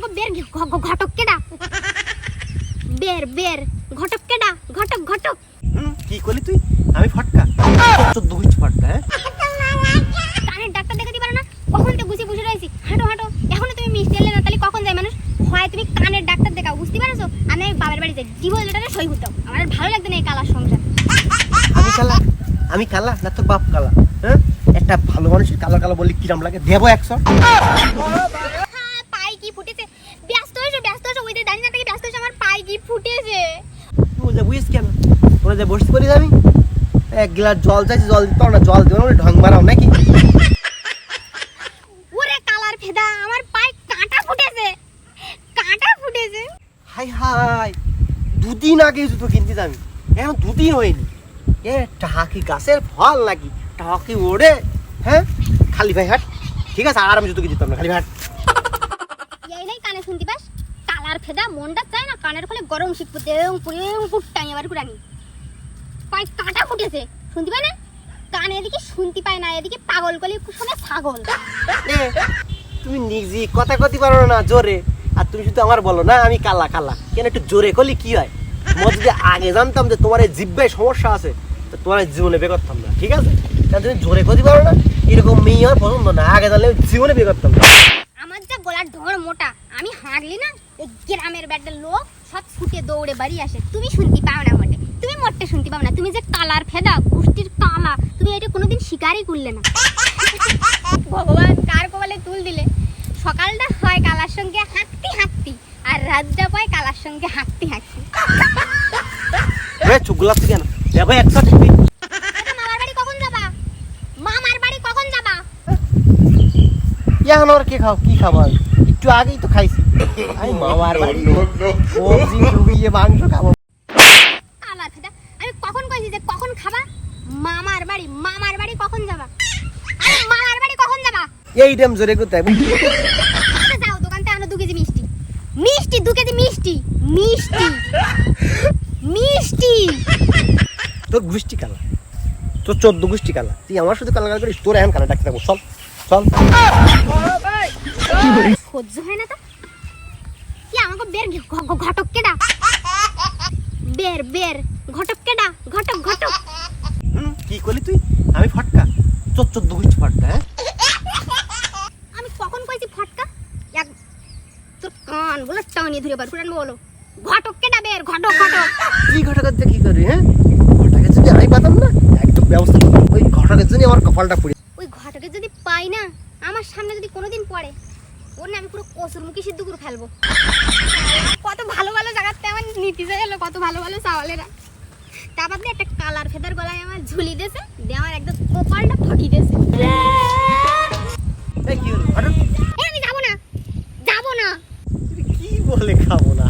আমাকে বের ঘটক কেডা? বের বের ঘটক কেডা? ঘটক ঘটক। কি করলি তুই? আমি ফটকা। চোদ্দ গুষ্টি ফটকা হ্যাঁ? কানের ডাক্তার দেখাতে পারো না? কখন তো বসে রয়েছি। হাঁটো হাঁটো। এখনও তুমি মিষ্টি এলে না তাহলে কখন যায় মানুষ? হয় তুমি কানের ডাক্তার দেখাও বুঝতে পারছ? আমি বাবার বাড়ি যাই জীবন যেটাকে সই করতে আমার ভালো লাগবে না এই কালার সংসার। আমি কালা আমি কালা না তোর বাপ কালা হ্যাঁ? একটা ভালো মানুষের কালো কালো বললি কিরাম লাগে? দেবো একশো হ্যাঁ পাই কি ফুটেছে ব্যস্ত হয়েছো ব্যস্ত হয়েছো ওইদের দাঁড়িয়ে না থেকে ব্যস্ত হয়েছো আমার পাই কি ফুটেছে তুই যা বুঝিস কেন তোরা যা বসতে পারিস আমি? এক গ্লাস জল চাইছি জল দিতে না জল দিও না ঢং মারাও নাকি? ওরে কালার ফেদা আমার পায়ে কাঁটা ফুটেছে। কাঁটা ফুটেছে। হাই হাই দুদিন আগে জুতো কিনতে আমি এখন দুদিন হয়নি। এ টাকা গাছের ফল নাকি? টাকা ওড়ে। হ্যাঁ? খালি ভাই হাট। ঠিক আছে আর আমি জুতো কিনতে না খালি ভাই হাট এই নাই কানে শুনতে পাস? কালার ফেদা, মনটা চায় না কানের ফলে গরম শীত পড়তে। এবং পুরে পুটটাই আবার কুড়ানি ফুটেছে। শুনতে পায় না? এদিকে শুনতে পায় না, এদিকে পাগল শোনে তুমি নিজে কথা পারো না, জোরে। আর তুমি শুধু আমার বলো না, আমি কালা কালা। কেন একটু জোরে করলে কি হয়? তোমার যদি আগে জানতাম যে তোমার এই জিব্বায় সমস্যা আছে, তো তোমার জীবনে বিয়ে করতাম না, ঠিক আছে? তুমি জোরে কতি পারো না। এরকম মেয়ে আমার পছন্দ না, আগে জানলে জীবনে বিয়ে করতাম না। যা গলার ঢোর মোটা। আমি হাঁকলি না, এই গ্রামের ব্যাটার লোক সব ছুটে দৌড়ে বাড়ি আসে। তুমি শুনতে পাও না মোটে তুমি মোটে শুনতে পাও না। তুমি যে কালার ফেদা গোষ্ঠীর কালা, তুমি এটা কোনোদিন শিকারই করলে না। ভগবান কার কপালে তুল দিলে? সকালটা হয় কালার সঙ্গে হাঁকতি হাঁকতি আর রাতটা পায় কালার সঙ্গে হাঁকতি এ চুপ, গোলাপ কেন দেখো একশো ঠিকই আচ্ছা, মামার বাড়ি কখন যাবা মামার বাড়ি কখন যাবা এখন আর কে খাও কি খাব আমি? একটু আগেই তো খাইছি। আমি মামার বাড়ি সবজি ডুবিয়ে মাংস খাব। আমি কখন কইছি যে কখন খাবা? মামার বাড়ি মামার বাড়ি কখন যাবা? আরে মামার বাড়ি কখন যাবা? এই টাইম জোরে আচ্ছা, যাও দোকানতে আনো দু কেজি মিষ্টি। মিষ্টি দু কেজি মিষ্টি। মিষ্টি। মিষ্টি। তোর গুষ্টি কালা। তোর চোদ্দ গুষ্টি কালা। তুই আমার শুধু কালা কালা করিস তোর এখন কালা ডাকতে থাকব চল চল। সহ্য হয় না তো। কি আমাকে বের ঘ- ঘ- ঘটক কেডা বের বের। ঘটক কেডা ঘটক ঘটক। হুম, কি করলি তুই? আমি ফটকা। তোর চোদ্দ গুষ্টি ফটকা হ্যাঁ? আমি কখন কইছি ফটকা? এক তোর কান বলে টানিয়ে ধরে বার পুরান বলো। ঘটক কেডা বের? ঘটক ঘটক। ঘটকের দিয়ে কি করবি হ্যাঁ? ঘটকের যদি আমি পাতাম না একদম ব্যবস্থা ওই ঘটকের জন্য আমার কপালটা পুড়ে ঘটকে পাই না আমার সামনে যদি কোনোদিন পড়ে ওর না আমি পুরো কসুর মুখে সিদ্ধ করে ফেলব। কত ভালো ভালো জায়গাতে আমার নীতি গেলো কত ভালো ভালো চাওয়ালেরা। তারপর দিয়ে একটা কালার ফেদার গলায় আমার ঝুলি দিয়েছে দিয়ে আমার একদম কপালটা ফাঁকি দিয়েছে। আমি যাব না যাব না। কি বলে খাব না?